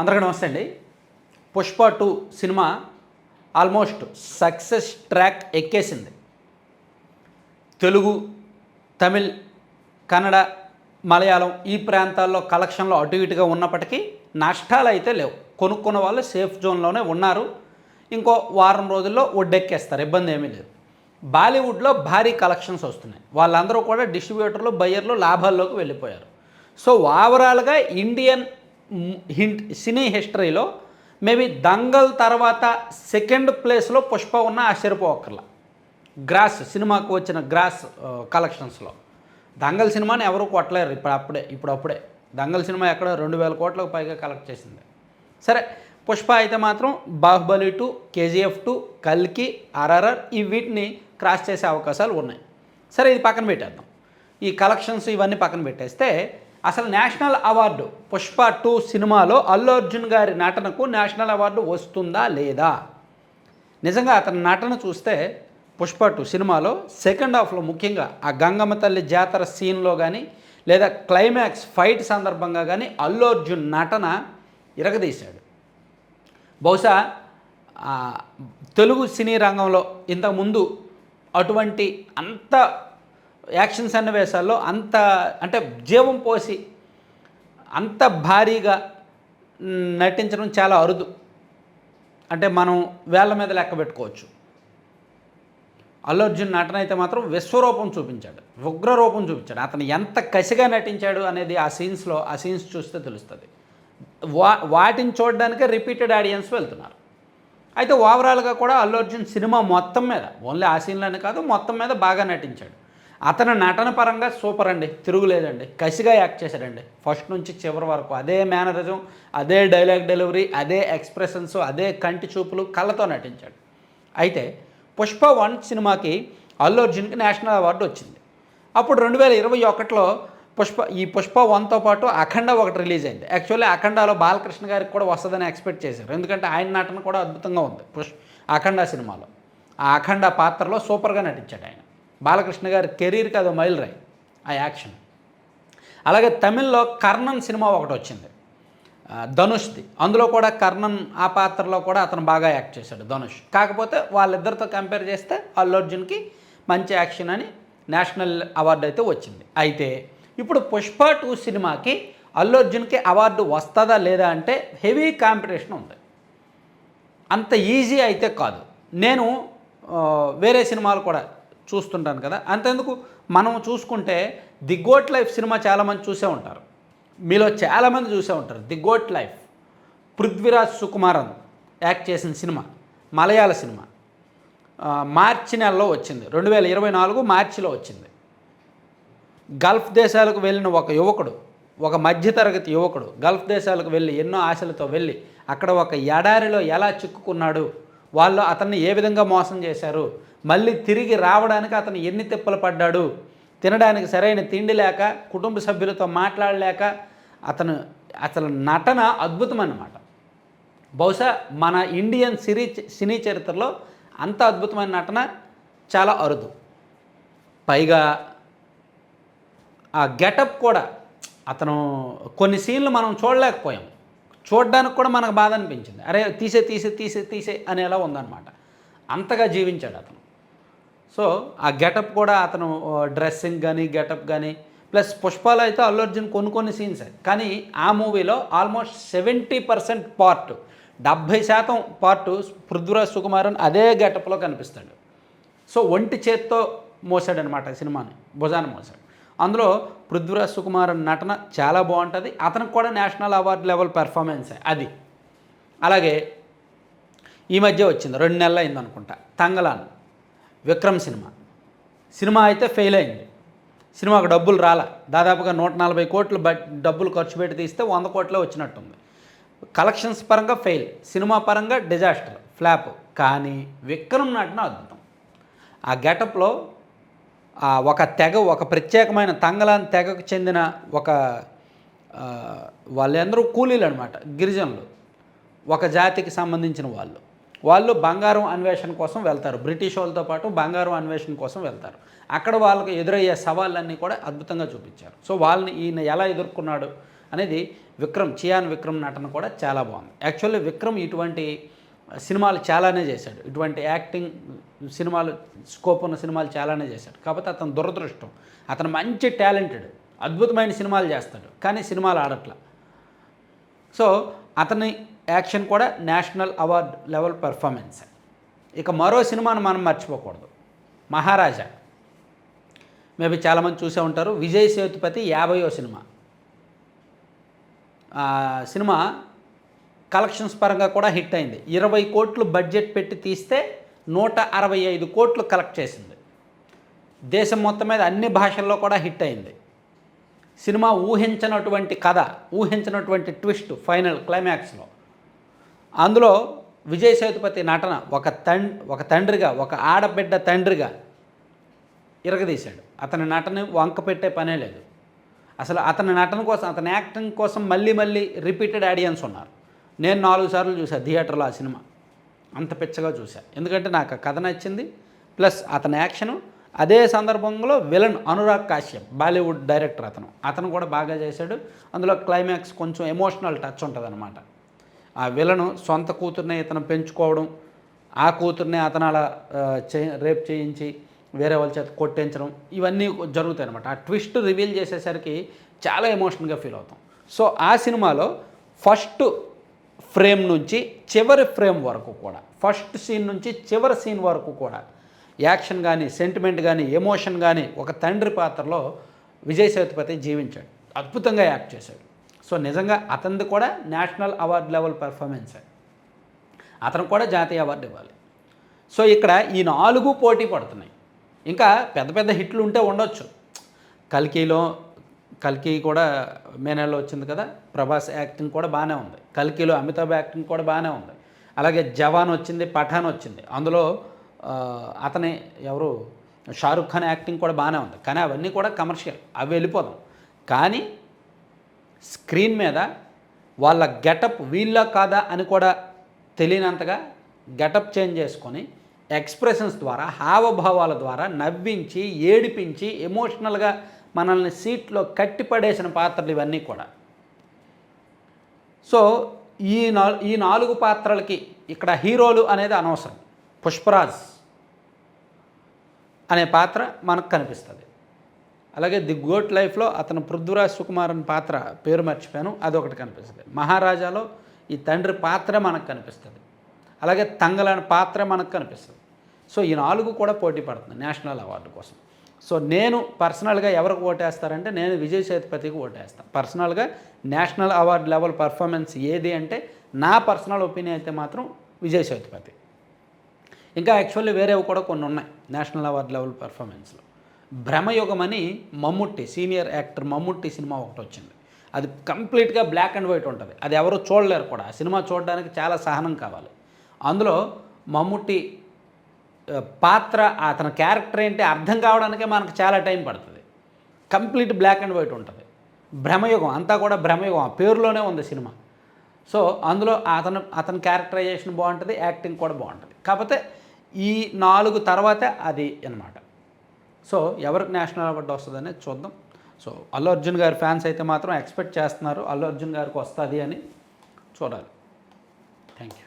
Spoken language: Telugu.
అందరికీ నమస్తే అండి. Pushpa two cinema almost success track ఎక్కేసింది. Telugu Tamil Kannada Malayalam ఈ ప్రాంతాల్లో కలెక్షన్లో అటు ఇటుగా ఉన్నప్పటికీ నష్టాలు అయితే లేవు. కొనుక్కున్న వాళ్ళు సేఫ్ జోన్లోనే ఉన్నారు. ఇంకో వారం రోజుల్లో ఒడ్డెక్కేస్తారు ఇబ్బంది ఏమీ లేదు. బాలీవుడ్లో భారీ కలెక్షన్స్ వస్తున్నాయి. వాళ్ళందరూ కూడా డిస్ట్రిబ్యూటర్లు బయ్యర్లు లాభాల్లోకి వెళ్ళిపోయారు. సో ఓవరాల్గా ఇండియన్ హింట్ సినీ హిస్టరీలో మేబీ దంగల్ తర్వాత సెకండ్ ప్లేస్లో పుష్ప ఉన్న ఆశ్చర్యపోవక్కర్లా గ్రాస్ సినిమాకు వచ్చిన గ్రాస్ కలెక్షన్స్లో. దంగల్ సినిమాని ఎవరు కొట్టలేరు ఇప్పుడు అప్పుడే ఇప్పుడు అప్పుడే. దంగల్ సినిమా ఎక్కడ రెండు వేల కోట్లకు పైగా కలెక్ట్ చేసింది. సరే పుష్ప అయితే మాత్రం బాహుబలి టూ కేజీఎఫ్ టూ కల్కి ఆర్ఆర్ఆర్ ఈ వీటిని క్రాస్ చేసే అవకాశాలు ఉన్నాయి. సరే ఇది పక్కన పెట్టేద్దాం. ఈ కలెక్షన్స్ ఇవన్నీ పక్కన పెట్టేస్తే అసలు నేషనల్ అవార్డు పుష్ప టూ సినిమాలో అల్లు అర్జున్ గారి నటనకు నేషనల్ అవార్డు వస్తుందా లేదా? నిజంగా అతని నటన చూస్తే పుష్ప టూ సినిమాలో సెకండ్ హాఫ్లో ముఖ్యంగా ఆ గంగమ్మ తల్లి జాతర సీన్లో కానీ లేదా క్లైమాక్స్ ఫైట్ సందర్భంగా కానీ అల్లు అర్జున్ నటన ఇరగదీశాడు. బహుశా తెలుగు సినీ రంగంలో ఇంతకుముందు అటువంటి అంత యాక్షన్ సన్నివేశాల్లో అంత అంటే జీవం పోసి అంత భారీగా నటించడం చాలా అరుదు. అంటే మనం వేళ్ళ మీద లెక్క పెట్టుకోవచ్చు. అల్లు అర్జున్ నటన అయితే మాత్రం విశ్వరూపం చూపించాడు. ఉగ్ర రూపం చూపించాడు. అతను ఎంత కసిగా నటించాడు అనేది ఆ సీన్స్లో ఆ సీన్స్ చూస్తే తెలుస్తుంది. వా వాటిని చూడడానికే రిపీటెడ్ ఆడియన్స్ వెళ్తున్నారు. అయితే ఓవరాల్గా కూడా అల్లు అర్జున్ సినిమా మొత్తం మీద ఓన్లీ ఆ సీన్లోనే కాదు మొత్తం మీద బాగా నటించాడు. అతను నటన పరంగా సూపర్ అండి. తిరుగులేదండి. కసిగా యాక్ట్ చేశాడండి. ఫస్ట్ నుంచి చివరి వరకు అదే మేనరిజం అదే డైలాగ్ డెలివరీ అదే ఎక్స్ప్రెషన్స్ అదే కంటి చూపులు కళ్ళతో నటించాడు. అయితే పుష్ప వన్ సినిమాకి అల్లు అర్జున్కి నేషనల్ అవార్డు వచ్చింది. అప్పుడు రెండు వేల ఇరవై ఒకటిలో పుష్ప ఈ పుష్ప వన్తో పాటు అఖండ ఒకటి రిలీజ్ అయింది. యాక్చువల్లీ అఖండలో బాలకృష్ణ గారికి కూడా వస్తుందని ఎక్స్పెక్ట్ చేశారు. ఎందుకంటే ఆయన నటన కూడా అద్భుతంగా ఉంది పుష్ అఖండ సినిమాలో. ఆ అఖండ పాత్రలో సూపర్గా నటించాడు ఆయన. బాలకృష్ణ గారి కెరీర్కి అది మైలురాయి ఆ యాక్షన్. అలాగే తమిళ్ళో కర్ణన్ సినిమా ఒకటి వచ్చింది. ధనుష్ది. అందులో కూడా కర్ణన్ ఆ పాత్రలో కూడా అతను బాగా యాక్ట్ చేశాడు ధనుష్. కాకపోతే వాళ్ళిద్దరితో కంపేర్ చేస్తే అల్లు అర్జున్కి మంచి యాక్షన్ అని నేషనల్ అవార్డు అయితే వచ్చింది. అయితే ఇప్పుడు పుష్ప టూ సినిమాకి అల్లు అర్జున్కి అవార్డు వస్తుందా లేదా అంటే హెవీ కాంపిటీషన్ ఉంది. అంత ఈజీ అయితే కాదు. నేను వేరే సినిమాలు కూడా చూస్తుంటాను కదా. అంతెందుకు? మనం చూసుకుంటే ది గోట్ లైఫ్ సినిమా చాలామంది చూసే ఉంటారు. మీలో చాలామంది చూసే ఉంటారు. The goat life. Prithviraj Sukumaran act చేసిన సినిమా. మలయాళ సినిమా. మార్చి నెలలో వచ్చింది. రెండు వేల ఇరవై నాలుగు మార్చిలో వచ్చింది. గల్ఫ్ దేశాలకు వెళ్ళిన ఒక యువకుడు ఒక మధ్యతరగతి యువకుడు గల్ఫ్ దేశాలకు వెళ్ళి ఎన్నో ఆశలతో వెళ్ళి అక్కడ ఒక ఎడారిలో ఎలా చిక్కుకున్నాడు వాళ్ళు అతన్ని ఏ విధంగా మోసం చేశారు మళ్ళీ తిరిగి రావడానికి అతను ఎన్ని తిప్పలు పడ్డాడు తినడానికి సరైన తిండి లేక కుటుంబ సభ్యులతో మాట్లాడలేక అతను అసలు నటన అద్భుతం అన్నమాట. బహుశా మన ఇండియన్ సిరీ సినీ చరిత్రలో అంత అద్భుతమైన నటన చాలా అరుదు. పైగా ఆ గెటప్ కూడా అతను కొన్ని సీన్లు మనం చూడలేకపోయాం. చూడడానికి కూడా మనకు బాధ అనిపించింది. అరే తీసే తీసే తీసే తీసే అనేలా ఉందన్నమాట. అంతగా జీవించాడు అతను. సో ఆ గెటప్ కూడా అతను డ్రెస్సింగ్ కానీ గెటప్ కానీ ప్లస్ పుష్పాలు అయితే అల్లు అర్జున్ కొన్ని కొన్ని సీన్స్. కానీ ఆ మూవీలో ఆల్మోస్ట్ సెవెంటీ పర్సెంట్ పార్ట్ డెబ్భై శాతం పార్ట్ పృథ్వీరాజ్ సుకుమారన్ అదే గెటప్లో కనిపిస్తాడు. సో ఒంటి చేత్తో మోసాడనమాట సినిమాని భుజాన మోసాడు. అందులో పృథ్వీరాజ్ సుకుమారన్ నటన చాలా బాగుంటుంది. అతనికి కూడా నేషనల్ అవార్డు లెవెల్ పెర్ఫార్మెన్స్ అది. అలాగే ఈ మధ్య వచ్చింది రెండు నెలలు అయింది అనుకుంటా తంగలాన్. విక్రమ్ సినిమా. సినిమా అయితే ఫెయిల్ అయింది. సినిమాకు డబ్బులు రాలా. దాదాపుగా నూట నలభై కోట్లు బట్ డబ్బులు ఖర్చు పెట్టి తీస్తే వంద కోట్లే వచ్చినట్టుంది. కలెక్షన్స్ పరంగా ఫెయిల్ సినిమా పరంగా డిజాస్టర్ ఫ్లాప్ కానీ విక్రమ్ నటన అద్భుతం. ఆ గెటప్లో ఆ ఒక తెగ ఒక ప్రత్యేకమైన తంగలాన్ తెగకు చెందిన ఒక వాళ్ళందరూ కూలీలు అనమాట గిరిజనులు. ఒక జాతికి సంబంధించిన వాళ్ళు. వాళ్ళు బంగారం అన్వేషణ కోసం వెళ్తారు. బ్రిటిష్ వాళ్ళతో పాటు బంగారం అన్వేషణ కోసం వెళ్తారు. అక్కడ వాళ్ళకు ఎదురయ్యే సవాళ్ళన్నీ కూడా అద్భుతంగా చూపించారు. సో వాళ్ళని ఈయన ఎలా ఎదుర్కొన్నాడు అనేది విక్రమ్ చియాన్ విక్రమ్ నటన కూడా చాలా బాగుంది. యాక్చువల్లీ విక్రమ్ ఇటువంటి సినిమాలు చాలానే చేశాడు. ఇటువంటి యాక్టింగ్ సినిమాలు స్కోప్ ఉన్న సినిమాలు చాలానే చేశాడు. కాకపోతే అతను దురదృష్టం. అతను మంచి టాలెంటెడ్ అద్భుతమైన సినిమాలు చేస్తాడు. కానీ సినిమాలు ఆడట్లా. సో అతని యాక్షన్ కూడా నేషనల్ అవార్డ్ లెవెల్ పెర్ఫార్మెన్స్. ఇక మరో సినిమాను మనం మర్చిపోకూడదు. మహారాజా. మేబీ చాలామంది చూసే ఉంటారు. విజయ్ సేతుపతి యాభయో సినిమా. సినిమా కలెక్షన్స్ పరంగా కూడా హిట్ అయింది. ఇరవై కోట్లు బడ్జెట్ పెట్టి తీస్తే నూట అరవై ఐదు కోట్లు కలెక్ట్ చేసింది. దేశం మొత్తం మీద అన్ని భాషల్లో కూడా హిట్ అయింది. సినిమా ఊహించినటువంటి కథ ఊహించినటువంటి ట్విస్ట్ ఫైనల్ క్లైమాక్స్లో. అందులో విజయ్ సేతుపతి నటన ఒక తండ్రి ఒక తండ్రిగా ఒక ఆడబిడ్డ తండ్రిగా ఇరగదీశాడు. అతని నటన వంక పెట్టే పనే లేదు. అసలు అతని నటన కోసం అతని యాక్టింగ్ కోసం మళ్ళీ మళ్ళీ రిపీటెడ్ ఆడియన్స్ ఉన్నారు. నేను నాలుగు సార్లు చూశాను థియేటర్లో ఆ సినిమా. అంత పిచ్చగా చూశాను ఎందుకంటే నాకు ఆ కథ నచ్చింది ప్లస్ అతని యాక్షను. అదే సందర్భంలో villain Anurag Kashyap Bollywood director అతను. అతను కూడా బాగా చేశాడు. అందులో క్లైమాక్స్ కొంచెం ఎమోషనల్ టచ్ ఉంటుంది అనమాట ఆ విలను సొంత కూతుర్నే ఇతను పెంచుకోవడం ఆ కూతుర్నే అతను అలా చే రేప్ చేయించి వేరే వాళ్ళ చేత కొట్టించడం ఇవన్నీ జరుగుతాయి అనమాట ఆ ట్విస్ట్ రివీల్ చేసేసరికి చాలా ఎమోషనల్గా ఫీల్ అవుతాం. సో ఆ సినిమాలో ఫస్ట్ ఫ్రేమ్ నుంచి చివరి ఫ్రేమ్ వరకు కూడా ఫస్ట్ సీన్ నుంచి చివరి సీన్ వరకు కూడా యాక్షన్ కానీ సెంటిమెంట్ కానీ ఎమోషన్ కానీ ఒక తండ్రి పాత్రలో విజయ్ సేతుపతి జీవించాడు. అద్భుతంగా యాక్ట్ చేశాడు. సో నిజంగా అతనిది కూడా నేషనల్ అవార్డ్ లెవెల్ పెర్ఫార్మెన్స్. అతను కూడా జాతీయ అవార్డు ఇవ్వాలి. సో ఇక్కడ ఈ నాలుగు పోటీ పడుతున్నాయి. ఇంకా పెద్ద పెద్ద హిట్లు ఉంటే ఉండొచ్చు. కల్కిలో కల్కి కూడా మే నెలలో వచ్చింది కదా ప్రభాస్ యాక్టింగ్ కూడా బాగానే ఉంది. కల్కిలో అమితాబ్ యాక్టింగ్ కూడా బాగానే ఉంది. అలాగే జవాన్ వచ్చింది పఠాన్ వచ్చింది. అందులో అతని ఎవరు షారుఖ్ ఖాన్ యాక్టింగ్ కూడా బాగానే ఉంది. కానీ అవన్నీ కూడా కమర్షియల్. అవి వెళ్ళిపోదాం. కానీ స్క్రీన్ మీద వాళ్ళ గెటప్ వీళ్ళ కాదా అని కూడా తెలియనంతగా గెటప్ చేంజ్ చేసుకొని ఎక్స్ప్రెషన్స్ ద్వారా హావభావాల ద్వారా నవ్వించి ఏడిపించి ఎమోషనల్గా మనల్ని సీట్లో కట్టిపడేసిన పాత్రలు ఇవన్నీ కూడా. సో ఈ నా ఈ నాలుగు పాత్రలకి ఇక్కడ హీరోలు అనేది అనవసరం. పుష్పరాజ్ అనే పాత్ర మనకు కనిపిస్తుంది. అలాగే ది గోట్ లైఫ్లో అతను పృథ్వరాజ్ సుకుమార్ అనే పాత్ర పేరు మర్చిపోయాను అదొకటి కనిపిస్తుంది. మహారాజాలో ఈ తండ్రి పాత్ర మనకు కనిపిస్తుంది. అలాగే తంగలాని పాత్ర మనకు కనిపిస్తుంది. సో ఈ నాలుగు కూడా పోటీ పడుతుంది నేషనల్ అవార్డు కోసం. సో నేను పర్సనల్గా ఎవరికి ఓటేస్తారంటే నేను విజయ్ సేతుపతికి ఓటేస్తాను పర్సనల్గా నేషనల్ అవార్డు లెవెల్ పర్ఫార్మెన్స్ ఏది అంటే నా పర్సనల్ ఒపీనియన్ అయితే మాత్రం విజయ్ సేతుపతి. ఇంకా యాక్చువల్లీ వేరేవి కూడా కొన్ని ఉన్నాయి నేషనల్ అవార్డు లెవెల్ పర్ఫార్మెన్స్లో. భ్రమయుగం అని Mammootty senior actor Mammootty cinema ఒకటి వచ్చింది. అది కంప్లీట్గా బ్లాక్ అండ్ వైట్ ఉంటుంది. అది ఎవరు చూడలేరు కూడా. ఆ సినిమా చూడడానికి చాలా సహనం కావాలి. అందులో మమ్ముట్టి పాత్ర అతని క్యారెక్టర్ ఏంటి అర్థం కావడానికే మనకు చాలా టైం పడుతుంది. కంప్లీట్ బ్లాక్ అండ్ వైట్ ఉంటుంది. భ్రమయుగం అంతా కూడా భ్రమయుగం. ఆ పేరులోనే ఉంది సినిమా. సో అందులో అతను అతని క్యారెక్టరైజేషన్ బాగుంటుంది యాక్టింగ్ కూడా బాగుంటుంది. కాకపోతే ఈ నాలుగు తర్వాతే అది అనమాట సో ఎవరికి నేషనల్ అవార్డు వస్తుందని చూద్దాం. సో అల్లు అర్జున్ గారి ఫ్యాన్స్ అయితే మాత్రం ఎక్స్పెక్ట్ చేస్తున్నారు. అల్లు అర్జున్ గారికి వస్తుంది అని చూడాలి. Thank you